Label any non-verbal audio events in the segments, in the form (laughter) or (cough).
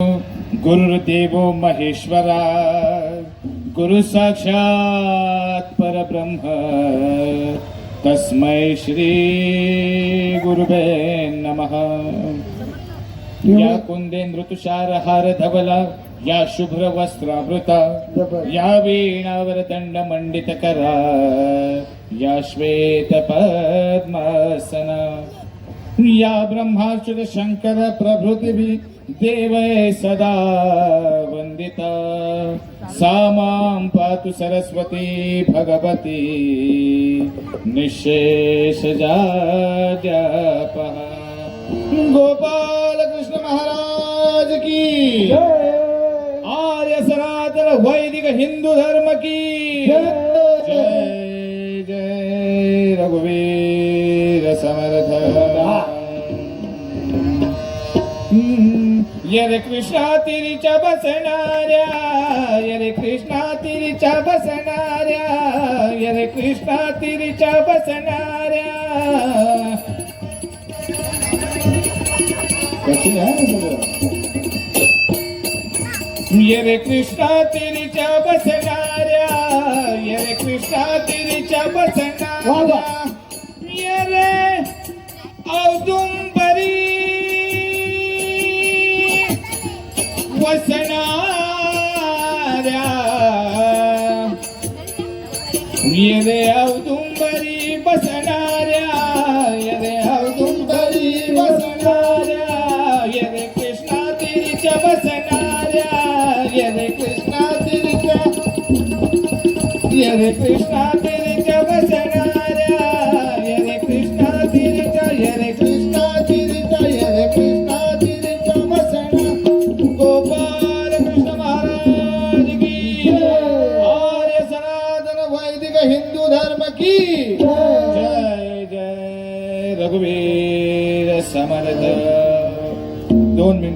गुरुर्देवो महेश्वरा गुरु साक्षात परब्रह्म तस्मै श्री गुरुवे नमः. या कुंदेंद्र तुषार हार धवला या शुभ्र वस्त्रावृता या वीणावर दंड मंडित करा या श्वेत पद्मासना. या ब्रह्माच्युत शंकर प्रभृती देवय सदा वंदिता सा मां पातु सरस्वती भगवती। निशेष गोपाल कृष्ण महाराज की। आर्य सनातन वैदिक हिंदू धर्म की। जय। समर्थ हम्म, ये कृष्णा तिरीच्या बसणाऱ्या ये रे कृष्णा तिरीच्या बसणाऱ्या ये रे कृष्णा तिरीच्या बसणाऱ्या कशी आहे सगळं? ये रे कृष्णा तिरीच्या बसणाऱ्या ये रे कृष्णा तिरीच्या बसणाऱ्या ये रे बसणाऱ्या ये रे बसणाऱ्या ये कृष्णा तिरीच्या बसणाऱ्या ये कृष्णा तिरीच्या ये कृष्णा तिरीच्या बसणाऱ्या.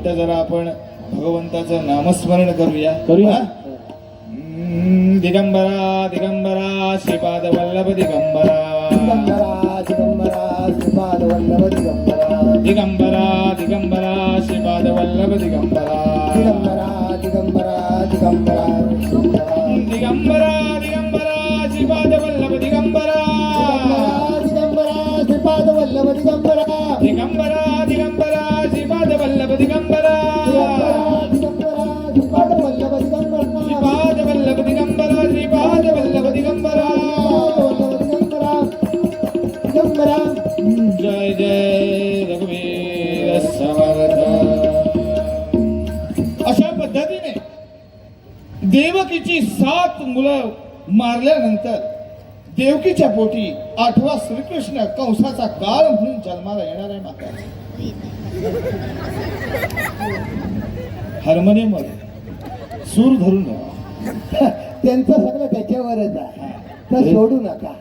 मिनिटं जरा आपण भगवंताचं नामस्मरण करूया. करूया. दिगंबरा दिगंबरा श्रीपाद वल्लभ दिगंबरा. दिगंबरा दिगंबरा श्रीपाद वल्लभ दिगंबरा. दिगंबरा दिगंबरा श्रीपाद वल्लभ दिगंबरा. दिगंबरा दिगंबरा दिगंबरा दिगंबरा. दिगंबरा श्रीपाद वल्लभ दिगंबरा दिगंबरा श्रीपाद वल्लभ दिगंबरा. दिगंबरा दिगंबरा देवकीची सात मुलं मारल्यानंतर देवकीच्या पोटी आठवा श्रीकृष्ण कंसाचा काळ म्हणून जन्माला येणार आहे माता हार्मोनियमवर सूर धरून. त्यांचं सगळं त्याच्यावरच आहे. तर सोडू नका.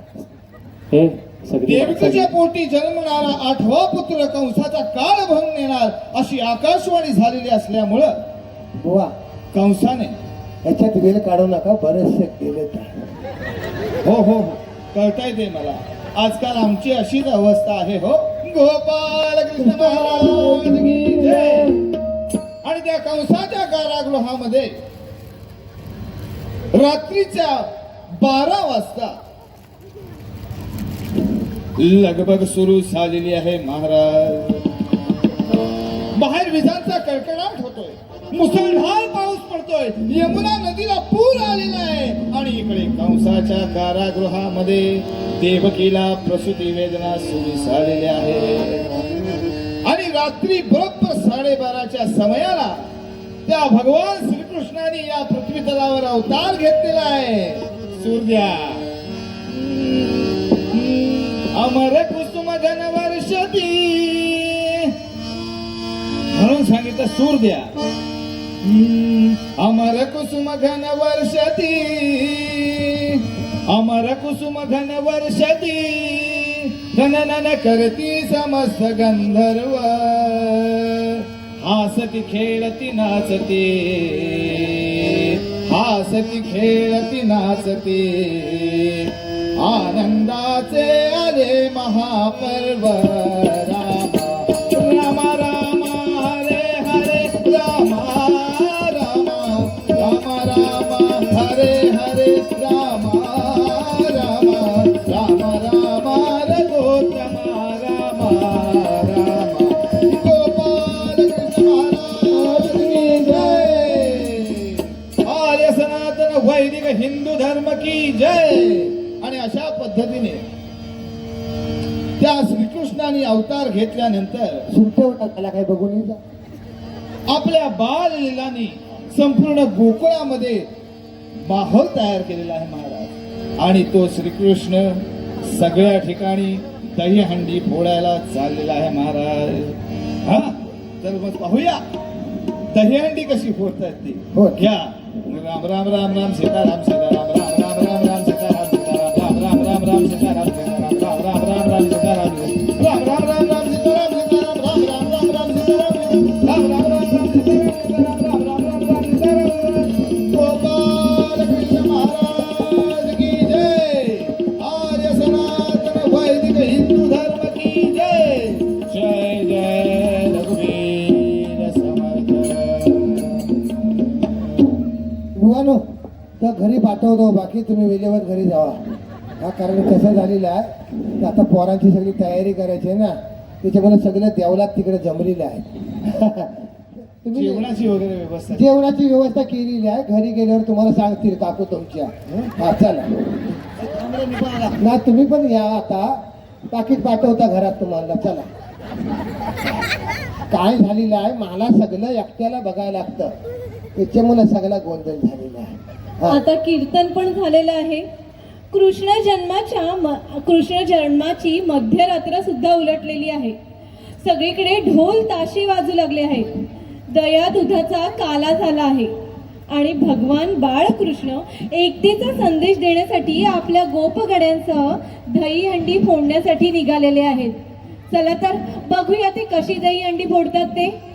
हे देवकीच्या पोटी जन्मणारा आठवा पुत्र कंसाचा काळ भंग नेणार अशी आकाशवाणी झालेली असल्यामुळं बुवा. कंसाने याच्यात वेळ काढू नका बरेचसे गेले हो हो हो. कळताय ते मला. आजकाल आमची अशीच अवस्था आहे हो. गोपाल कृष्ण महाराज आणि त्या कंसाच्या कारागृहामध्ये रात्रीच्या बारा वाजता लगबग सुरू झालेली आहे महाराज. बाहेर विजांचा कडकडाट होतोय. मुसळधार पाऊस पडतोय. यमुना नदीला पूर आलेला आहे. आणि इकडे कंसाच्या कारागृहामध्ये देवकीला प्रसूती वेदना सुरू झालेल्या आहे. आणि रात्री बरोबर साडेबाराच्या समयाला त्या भगवान श्रीकृष्णाने या पृथ्वी तलावर अवतार घेतलेला आहे. सूर्या. अमर कुसुम घन वर्षती म्हणून सांगितलं सूर द्या अमर कुसुम घन वर्षती. अमर कुसुम घन वर्षती. घननन करती समस्त गंधर्व. हासती खेळती नाचती. हासती खेळती नाचती. आनंदाचे आले महापर्व. अशा पद्धतीने त्या श्रीकृष्णाने अवतार घेतल्यानंतर सुमटेवर टाकायला काय बघून ये जा. आपल्या बाल लीलांनी संपूर्ण गोकुळामध्ये माहोल तयार केलेला आहे महाराज. आणि तो श्रीकृष्ण सगळ्या ठिकाणी दहीहंडी फोडायला चाललेला आहे महाराज. हा तर मग पाहूया. दहीहंडी कशी फोडतात ती. हो. घ्या. राम राम राम राम सीताराम सीताराम. राम राम राम राम सीताराम सीताराम राम राम राम राम सीताराम राम राम राम राम सीताराम सीताराम राम राम राम राम सीताराम राम राम राम राम सीताराम राम राम राम राम सीताराम गोपाल कृष्ण महाराज की जय आर्य सनातन वैदिक हिंदू धर्म की जय जय जय रघुवीर समर्थ त्या घरी पाठवतो बाकी तुम्ही वेळेवर घरी जावा. हा कारण कसं झालेलं आहे की आता पोरांची सगळी तयारी करायची आहे ना त्याच्यामुळे सगळं देवलात तिकडे जमलेलं आहे (laughs) तुम्ही जेवणाची वगैरे व्यवस्था जेवणाची व्यवस्था केलेली आहे. घरी गेल्यावर तुम्हाला सांगतील काकू तुमच्या. हा चला. ना तुम्ही पण या आता. पाकिट पाठवता घरात तुम्हाला. चला. काय झालेलं आहे? मला सगळं एकट्याला बघायला लागतं. त्याच्यामुळे सगळा गोंधळ झालेला आहे. हा. आता कीर्तन पण झालेलं आहे. कृष्ण जन्माच्या म- कृष्ण जन्माची मध्यरात्र सुद्धा उलटलेली आहे. सगळीकडे ढोल ताशे वाजू लागले आहेत. दया दुधाचा काला झाला आहे. आणि भगवान बाळकृष्ण एकतेचा संदेश देण्यासाठी आपल्या गोपगड्यांसह दहीहंडी फोडण्यासाठी निघालेले आहेत. चला तर बघूया ते कशी दहीहंडी फोडतात ते.